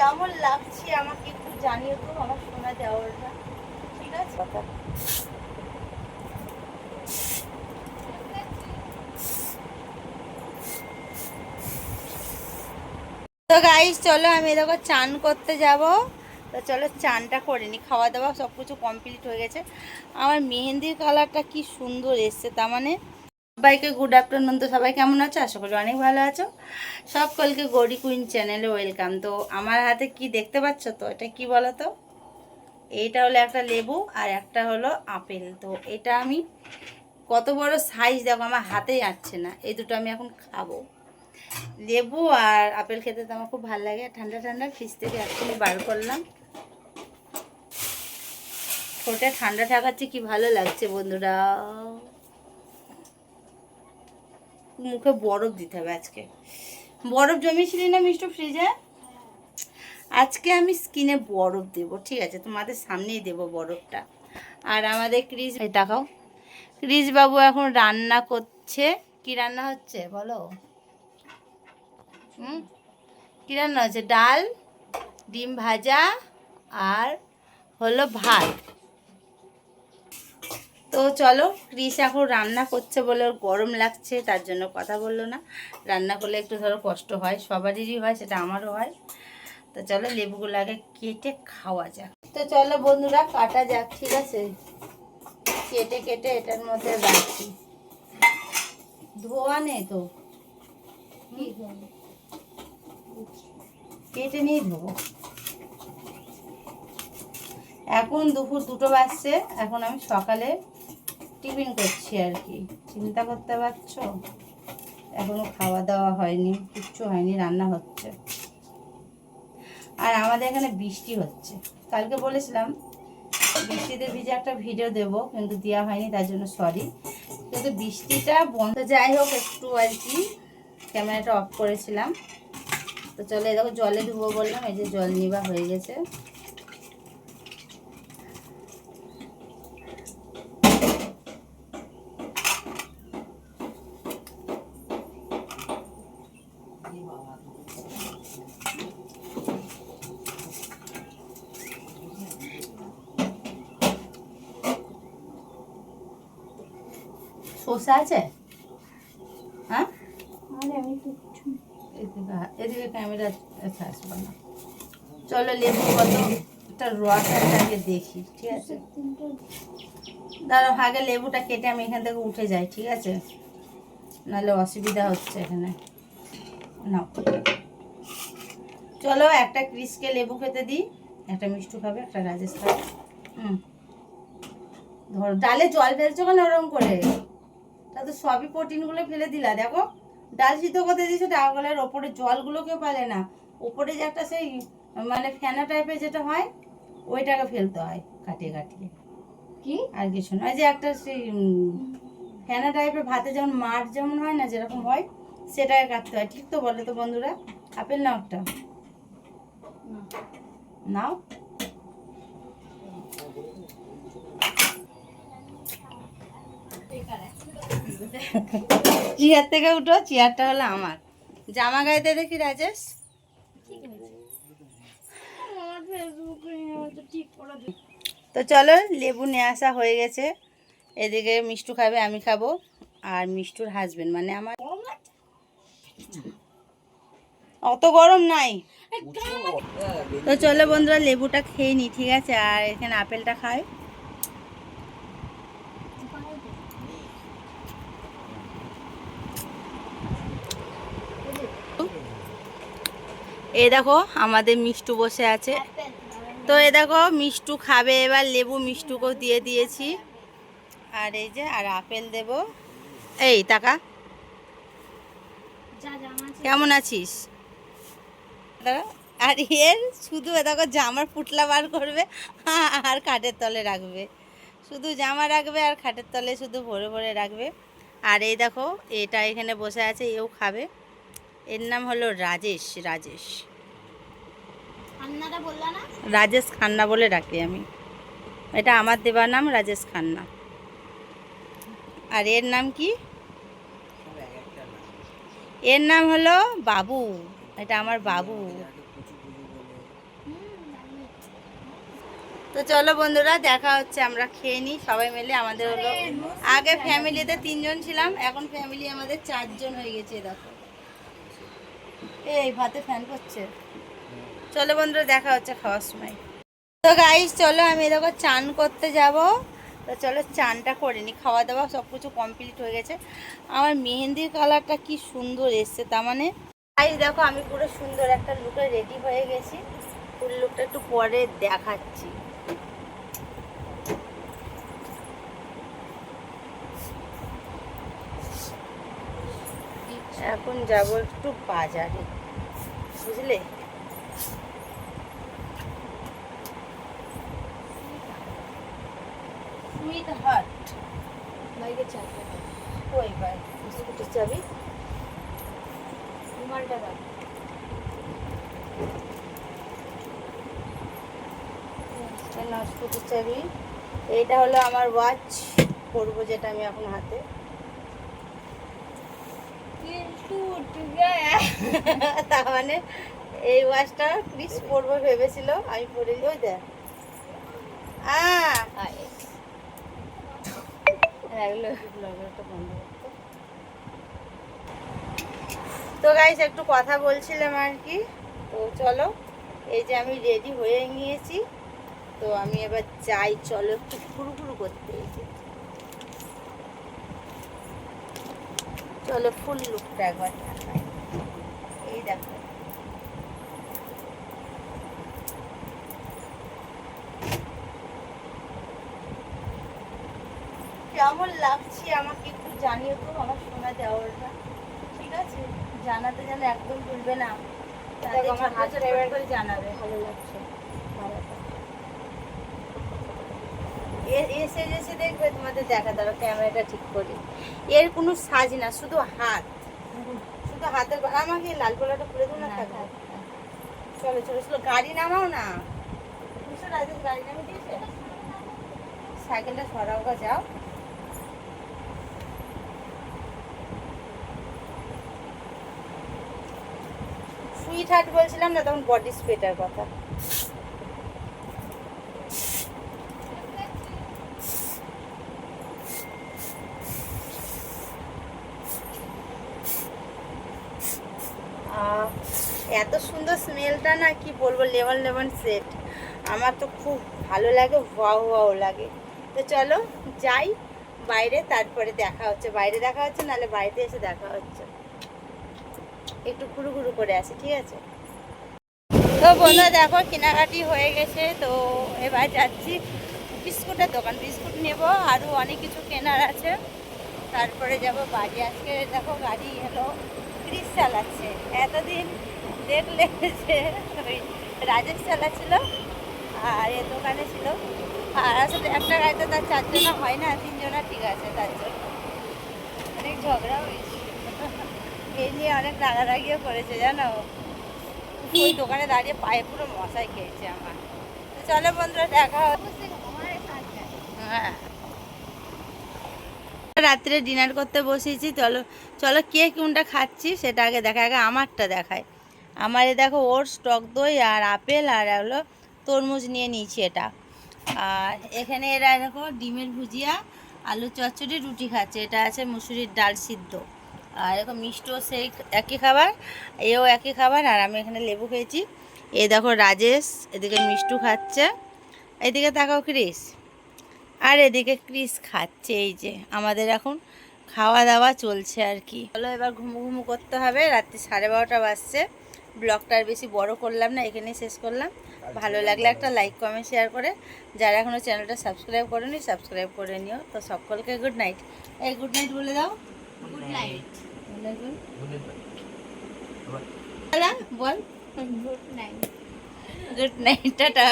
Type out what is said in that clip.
কেমন লাগছে আমাকে একটু জানিও তো, আমার শোনা দেওয়ারটা ঠিক আছে? তো গাইস চলো আমি দেখো চান করতে যাব। তো চলো চানটা করে নি খাওয়া দাওয়া সব কিছু কমপ্লিট হয়ে গেছে। আমার মেহেন্দির কালারটা কি সুন্দর এসছে, তার মানে সবাইকে গুড আফটারনুন তো সবাই কেমন আছো? আশা করি অনেক ভালো আছো। সকলকে গৌরী কুইন চ্যানেলে ওয়েলকাম তো আমার হাতে কি দেখতে পাচ্ছ? তো এটা কি বলো তো এইটা হলো একটা লেবু আর একটা হলো আপেল। তো এটা আমি কত বড় সাইজ দেখো, আমার হাতে আসছে না। এই দুটো আমি এখন খাব। লেবু আর আপেল খেতে তো আমার খুব ভালো লাগে। ঠান্ডা ঠান্ডা ফ্রিজ থেকে এক্ষুনি বার করলাম। ঠোঁটে ঠান্ডা ঠাকাচ্ছে, কি ভালো লাগছে বন্ধুরা। মুখে বরফ দিতে হবে আজকে। বরফ জমিয়েছিলি না মিষ্টি ফ্রিজে? আজকে আমি স্কিনে বরফ দেব, ঠিক আছে? তোমাদের সামনেই দেব বরফটা। আর আমাদের ক্রিস দেখাও। ক্রিস বাবু এখন রান্না করছে। কি রান্না হচ্ছে বলো? হুম? কী রান্না হচ্ছে? ডাল, ডিম ভাজা আর হলো ভাত। তো চলো ক্রিস এখন রান্না করছে বলে ওর গরম লাগছে, তার জন্য কথা বলল না। রান্না করলে একটু ধরো কষ্ট হয়, সবারই হয়, সেটা আমারও হয়। তো চলো, লেবুগুলো আগে কেটে খাওয়া যাক। তো চলো বন্ধুরা, কাটা যাক, ঠিক আছে? কেটে কেটে এটার মধ্যে রাখছি। ধোয়া নেই তো? কেটে নিয়ে ধোবো। এখন দুপুর দুটো বাজছে, এখন আমি সকালে টিফিন করছি আর কি। চিন্তা করতে পারছ? এখনও খাওয়া দাওয়া হয়নি, কিচ্ছু হয়নি, রান্না হচ্ছে। আর আমাদের এখানে বৃষ্টি হচ্ছে। কালকে বলেছিলাম, বৃষ্টিতে ভিজে একটা ভিডিও দেব, কিন্তু দেওয়া হয়নি, তার জন্য সরি কিন্তু বৃষ্টিটা বন্ধ। যাই হোক, একটু আর কি ক্যামেরাটা অফ করেছিলাম। তো চলো দেখো জলে ধুবো বললাম, এই যে জল নিবা হয়ে গেছে। শসা আছে? হ্যাঁ? এদিকে ক্যামেরা আসবে না। চলো লেবু কত? একটা রস আগে দেখি ঠিক আছে? দাঁড়াও আগে লেবুটা কেটে আমি এখান থেকে উঠে যাই ঠিক আছে? নাহলে অসুবিধা হচ্ছে এখানে। নাও। চলো একটা ক্রিসকে লেবু খেতে দিই। একটা মিষ্টু খাবে একটা রাজেশ খাবে। হুম। ধরো ডালে জল ফেলছো কেন ওরকম করে? তা তো সবই প্রোটিনগুলো ফেলে দিলা। দেখো ডাল সিদ্ধ করতে দিয়েছ ডালগুলোর ওপরে জলগুলোকেও পালে না। ওপরে যে একটা সেই মানে ফেনা টাইপের যেটা হয় ওইটাকে ফেলতে হয় কাটিয়ে কাটিয়ে। কি? আর কিছু না। ওই যে একটা সেই ফেনা টাইপের ভাতে যেমন মাঠ যেমন হয় না যেরকম হয় সেটাকে কাটতে হয়। ঠিক তো বলে তো বন্ধুরা। আপেল নাও একটা। নাও। চেয়ার থেকে উঠো চেয়ারটা হলো আমার। জামা গাইতে দেখি রাজেশ? তো চলো লেবু নিয়ে আসা হয়ে গেছে। এদিকে মিষ্টু খাবে আমি খাব। আর মিষ্টুর হাজবেন্ড মানে আমার অত গরম নাই। তো চলো বন্ধুরা লেবুটা খেয়ে নি ঠিক আছে? আর এখানে আপেলটা খায়। এই দেখো আমাদের মিষ্টু বসে আছে। তো এ দেখো মিষ্টু খাবে এবার লেবু মিষ্টুকেও দিয়ে দিয়েছি। আর এই যে আর আপেল দেব। এই টাকা। যা কেমন আছিস? দাঁড়া, আর এর শুধু এ দেখো জামার পুটলা বার করবে আর খাটের তলে রাখবে। শুধু জামা রাখবে আর খাটের তলে শুধু ভরে ভরে রাখবে। আর এই দেখো এটা এখানে বসে আছে এও খাবে। এর নাম হলো রাজেশ রাজেশ। রাজেশ খান্না বলে ডাকি আমি। এটা আমার দেবার নাম রাজেশ খান্না। আর এর নাম কি? এর নাম হলো বাবু। এটা আমার বাবু। তো চলো বন্ধুরা দেখা হচ্ছে আমরা খেয়ে নিই সবাই মিলে আমাদের হলো আগে ফ্যামিলিতে তিনজন ছিলাম এখন ফ্যামিলি আমাদের চারজন হয়ে গেছে দেখো। এই ভাতে ফ্যান করছে। চলো বন্ধুরা, দেখা হচ্ছে খাওয়ার সময়। তো গাইস চলো আমি দেখো চান করতে যাব। তো চলো চানটা করে নিই খাওয়া দাওয়া সব কিছু কমপ্লিট হয়ে গেছে। আমার মেহেন্দির কালারটা কি সুন্দর এসছে, তার মানে? গাইস দেখো আমি পুরো সুন্দর একটা লুকে রেডি হয়ে গেছি। ফুল লুকটা একটু পরে দেখাচ্ছি। এখন যাব একটু বাজারে। বুঝলে? কই ভাই স্কুটির চাবি চাবি এইটা হলো আমার ওয়াচ পরবো যেটা আমি এখন হাতে। তার মানে এই ওয়াচটা ক্রিস পরবো ভেবেছিল আমি পরে ওই দেখ। তো গাইস একটু কথা বলছিলাম আর কি। তো চলো এই যে আমি রেডি হয়ে নিয়েছি। তো আমি এবার যাই চলো একটু ফুরু ফুরু করতে এই যে। চলো ফুল লুকটা একবার দেখাই। এই দেখো। কেমন লাগছে আমাকে একটু জানিও তো আমার শোনা দেওয়ারটা ঠিক আছে? জানাতে যেন একদম ভুলবে না। তাদের আমার করে জানাবে। ভালো লাগছে মালাটা। এ- এসে এসে দেখবে তোমাদের দেখা দাঁড়ো ক্যামেরাটা ঠিক করে। এর কোনো সাজ না শুধু হাত। শুধু হাতের আমাকে লাল গোলাটা খুলে দেবো না থাকবে থাক, থাক। চলো চলো চলো গাড়ি নামাও না। বুঝছ রাজেশ গাড়ি নামিয়ে দিয়েছে? সাইকেলটা সরাও গা যাও। সুইট হার্ট বলছিলাম না তখন বডি স্প্রেটার কথা। স্মেলটা না কি বলব লেমন লেমন সেট আমার তো খুব ভালো লাগে, ওয়াও ওয়াও লাগে। তো চলো যাই বাইরে, তারপরে দেখা হচ্ছে। বাইরে দেখা হচ্ছে, নাহলে বাড়িতে এসে দেখা হচ্ছে। একটু ঘুরু ঘুরু করে আসি, ঠিক আছে? তো বন্ধুরা দেখো, কেনাকাটি হয়ে গেছে। তো এবার যাচ্ছি বিস্কুটের দোকান। বিস্কুট নেব আরও অনেক কিছু কেনার আছে। তারপরে যাব বাড়ি। আজকে দেখো, গাড়ি হলো ক্রিস চালাচ্ছে। এতদিন দেখলে যে ওই রাজেশ ছিল আর এ দোকানে ছিল। আর আসলে একটা গাড়িতে তার চারজনা হয় না, তিনজনা ঠিক আছে তার জন্য। অনেক ঝগড়া হয়েছে। এই নিয়ে অনেক রাগারাগিও করেছে, জানো? ওই দোকানে দাঁড়িয়ে পায়ে পুরো মশাই খেয়েছে আমার। তো চলো বন্ধুরা, দেখা হ্যাঁ। রাত্রে ডিনার করতে বসেছি, চলো চলো কে কোনটা খাচ্ছি সেটা আগে দেখা, আগে আমারটা দেখায়। আমার এ দেখো ওর স্টক দই আর আপেল আর হলো তরমুজ নিয়ে নিয়েছি এটা। আর এখানে এরা দেখো ডিমের ভুজিয়া, আলু চচ্চড়ি, রুটি খাচ্ছে। এটা আছে মুসুরির ডাল সিদ্ধ। আর এরকম মিষ্টিও সেই একই খাবার, এও একই খাবার, আর আমি এখানে লেবু খেয়েছি। এ দেখো রাজেশ, এদিকে মিষ্টু খাচ্ছে। এদিকে তাকাও ক্রিস। আর এদিকে ক্রিস খাচ্ছে, এই যে আমাদের এখন খাওয়া দাওয়া চলছে আর কি। চলো এবার ঘুমু ঘুমু করতে হবে, রাত্রি সাড়ে বারোটা বাজছে। ব্লগটা আর বেশি বড় করলাম না এখানেই শেষ করলাম। ভালো লাগলে একটা লাইক কমেন্ট শেয়ার করে। যারা এখনও চ্যানেলটা সাবস্ক্রাইব করেনি সাবস্ক্রাইব করে নিও। তো সকলকে গুড নাইট এই গুড নাইট বলে দাও। গুড নাইট বল। বল। Good night good night tata.